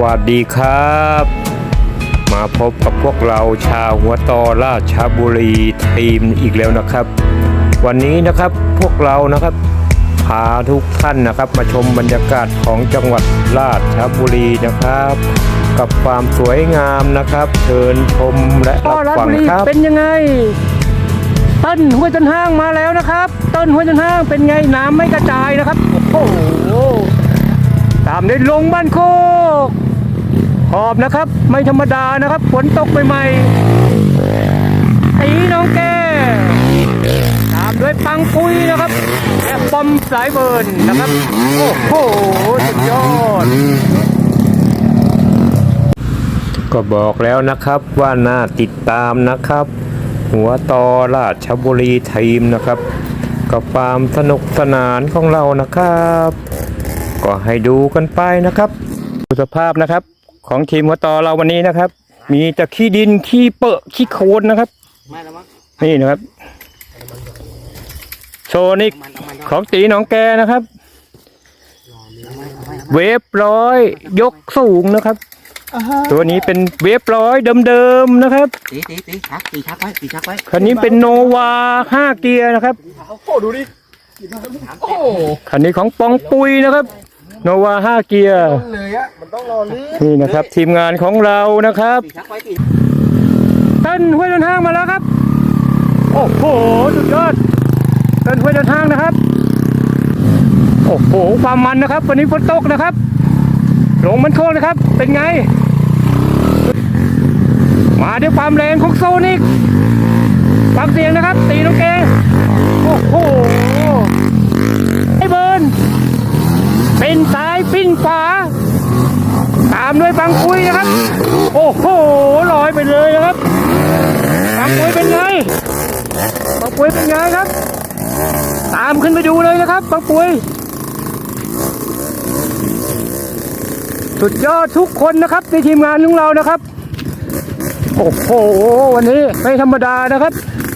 วัสดีครับ มาพบกับพวกเราชาวหัวตอราชบุรีทีมอีกแล้วนะครับ วันนี้นะครับพวกเรานะครับพาทุกท่านนะครับ มาชมบรรยากาศของจังหวัดราชบุรีนะครับ กับความสวยงามนะครับ เชิญชมและก็รับราชฟังบุรีครับเป็นยังไงต้นห้วยต้นห้างมาแล้วนะครับ ต้นห้วยต้นห้างเป็นไงน้ำไม่กระจายนะครับ โอ้โหตามด้วยลงบ้านโคก หอบนะครับ ไม่ธรรมดานะครับฝนตกใหม่ๆตีน้องแกตามด้วยปังปุยนะครับและปอมสายเบิร์นนะครับ โอ้โหสุดยอด ก็บอกแล้วนะครับว่าน่าติดตามนะครับ หัวตอราชบุรีทีมนะครับ กับความสนุกสนานของเรานะครับ ก็ให้ดูกันไปนะครับดูสภาพนะครับ ของทีมหัวตอเราวันนี้นะครับ มีแต่ขี้ดินขี้เปอะขี้โคลนนะครับ นี่นะครับ โซนิกของตีหน้องแกนะครับ เวฟร้อยยกสูงนะครับ ตัวนี้เป็นเวฟร้อยเดิมๆนะครับตีตีตีชักตีชักไว้ตีชักไว้คันนี้เป็นโนวาห้าเกียร์นะครับคันนี้ของปองปุยนะครับ โนวาห้าเกียร์ เลยอะมันต้องรอลื่นนี่นะครับทีมงานของเรานะครับตีชักไว้ตีต้นห้วยต้นห้างมาแล้วครับ โอ้โหสุดยอดต้นห้วยต้นห้างนะครับ โอ้โหความมันนะครับ วันนี้ฝนตกนะครับลงมันโค้งนะครับ เป็นไง มาด้วยความแรงของโซนิกฟังเสียงนะครับ ตีน้องเกโอ้โหไอเบิร์นเป็นซ้ายปิ้นขวา ตามด้วยปังคุยนะครับ โอ้โหลอยไปเลยนะครับปังปุยเป็นไงปังปุยเป็นไงครับ ตามขึ้นไปดูเลยนะครับปังปุยสุดยอดทุกคนนะครับในทีมงานของเรานะครับ โอ้โห วันนี้ไม่ธรรมดานะครับ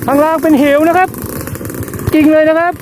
ข้างล่างเป็นเหวนะครับ จริงเลยนะครับ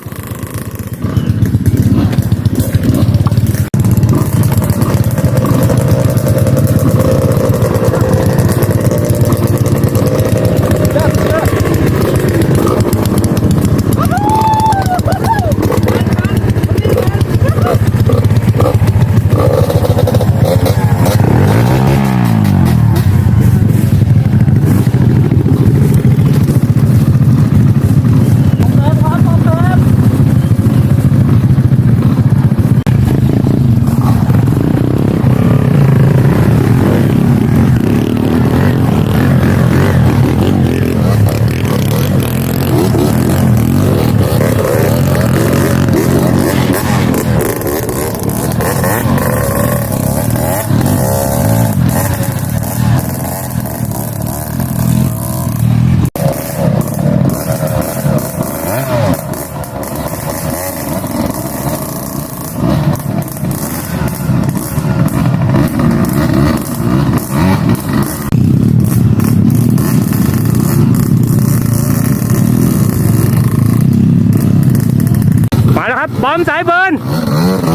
บอมสายเบิร์น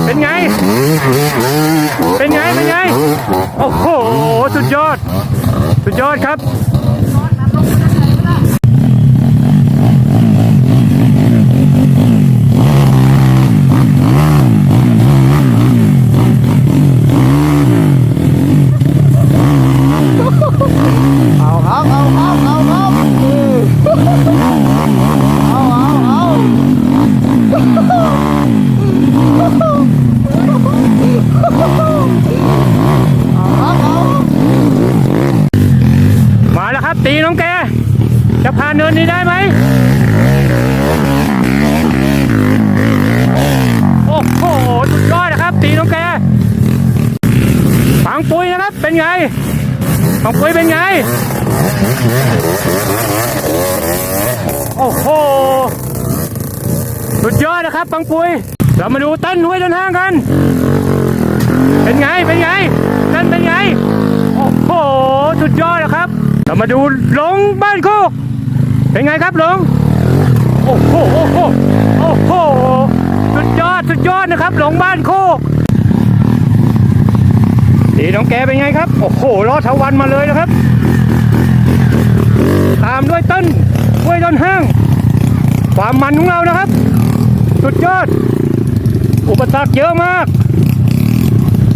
เป็นไง เป็นไง เป็นไง โอ้โห สุดยอด สุดยอดครับ เอาครับเอาครับเอาครับเอาเอาเอา มาแล้วครับ ตีน้องแก จะผ่านเนินนี้ได้ไหม โอ้โห สุดยอดนะครับ ตีน้องแกฝัง ปุ้ยนะครับ เป็นไงฝังปุ้ยเป็นไง โอ้โห สุดยอดนะครับปังปุย เรามาดูต้นห้วยต้นห้างกัน เป็นไง เป็นไงต้นเป็นไง โอ้โห สุดยอดนะครับ เรามาดูหลงบ้านโคก เป็นไงครับหลง โอ้โห โอ้โห โอ้โห สุดยอด สุดยอดนะครับหลงบ้านโคก ดีน้องแกเป็นไงครับ โอ้โหรอดทวันมาเลยนะครับ ตามด้วยต้นกล้วยต้นห้าง ความมันของเรานะครับ สุดยอด อุปสรรคเยอะมาก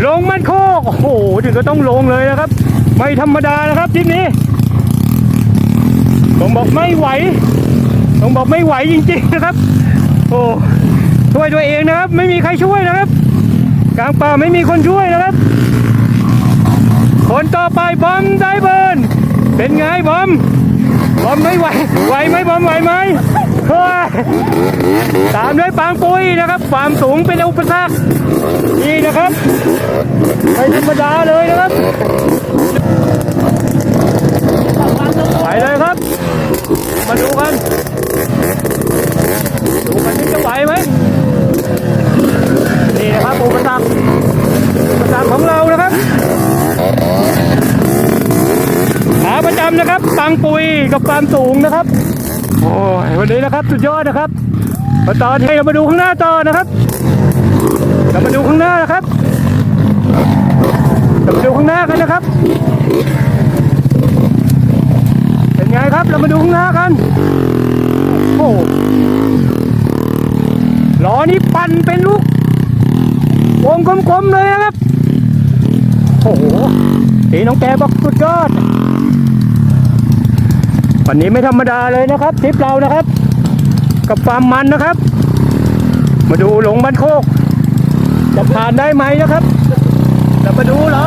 ลงมันโคก โอ้โห ถึงก็ต้องลงเลยนะครับ ไม่ธรรมดานะครับทริปนี้ผมบอกไม่ไหวผมบอกไม่ไหวจริงๆนะครับ โอ้ช่วยตัวเองนะครับ ไม่มีใครช่วยนะครับ กลางป่าไม่มีคนช่วยนะครับ คนต่อไปบอมไดเบิร์นเป็นไงบอมบอมไม่ไหวไหวไหมบอมไหวไหมตามด้วยปางปุยนะครับ ความสูงเป็นอุปสรรคนี่นะครับไม่ธรรมดาเลยนะครับไปเลยครับ มาดูกันดูกันจะไหวไหม ตังปุยกับความสูงนะครับ โอ้ยวันนี้นะครับสุดยอดนะครับมาต่อที่เรามาดูข้างหน้าต่อนะครับเรามาดูข้างหน้านะครับเรามาดูข้างหน้ากันนะครับ เป็นไงครับเรามาดูข้างหน้ากันโอ้โหล้อนี้ปั่นเป็นลูกวงกลมๆเลยนะครับโอ้โหตีน้องแกบอกสุดยอด วันนี้ไม่ธรรมดาเลยนะครับทริปเรานะครับ กับความมันนะครับ มาดูหลงบ้านโคก จะผ่านได้ไหมนะครับเรามาดูเหรอ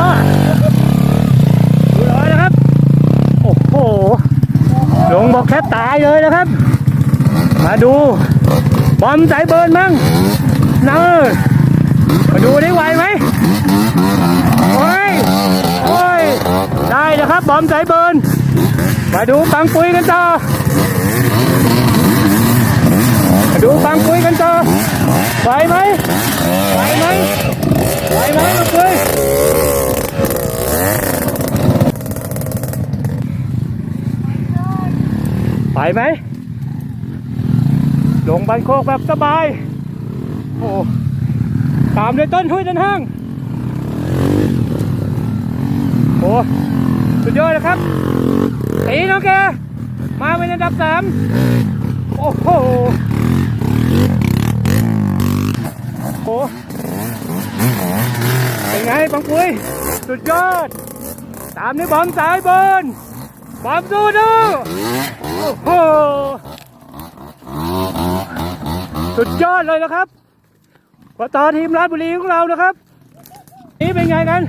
ดูเหรอนะครับ โอ้โหหลงบอกแค่ตายเลยนะครับ มาดู บอมสายเบิร์นมั้งเนอมาดูได้ไหวไหมโอ้ยโอ้ยได้นะครับ บอมสายเบิร์น มาดูปังปุยกันต่อมาดูปังปุยกันต่อไหวไหมไหวไหมไหวไหมปังปุยไปไหมลงบันโคกแบบสบาย โอ้ตามด้วยต้นทุยต้นห้างโอ้สุดยอดนะครับ ตีน้องแก มาเป็นอันดับสามโอ้โหโอ้เป็นไงปังปุยสุดยอด ตามด้วยบอมสายบนบอมสู้ดูโอ้โหสุดยอดเลยนะครับกว่าต่อทีมราชบุรีของเรานะครับ นี่เป็นไงกัน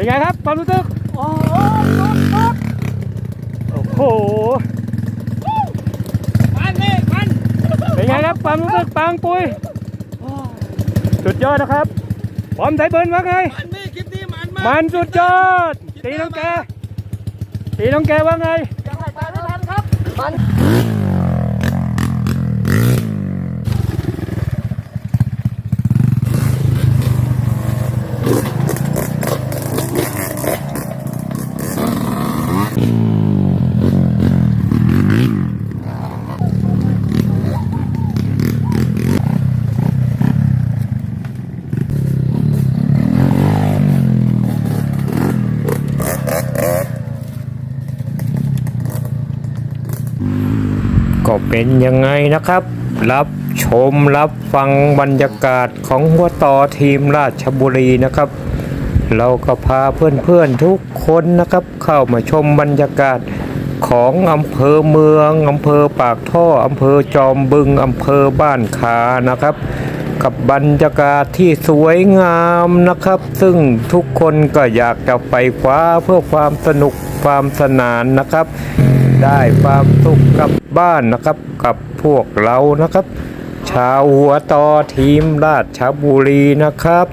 เป็นไงครับความรู้สึกโอ้โหโอ้โหมันนี่มันเป็นไงครับความรู้สึกปังปุยสุดยอดนะครับพร้อมสายเบิร์นว่าไงมันนี่คลิปนี้มันมากมันสุดยอดตีน้องแกตีน้องแกว่าไงยังไงไปไม่ทันครับมัน เป็นยังไงนะครับ รับชมรับฟังบรรยากาศของหัวต่อทีมราชบุรีนะครับ เราก็พาเพื่อนๆทุกคนนะครับ เข้ามาชมบรรยากาศของอำเภอเมืองอำเภอปากท่ออำเภอจอมบึงอำเภอบ้านคานะครับ กับบรรยากาศที่สวยงามนะครับ ซึ่งทุกคนก็อยากจะไปคว้าเพื่อความสนุกความสนานนะครับ ได้ความสุขกลับบ้านนะครับ กับพวกเรานะครับ ชาวหัวต่อทีมราชบุรีนะครับ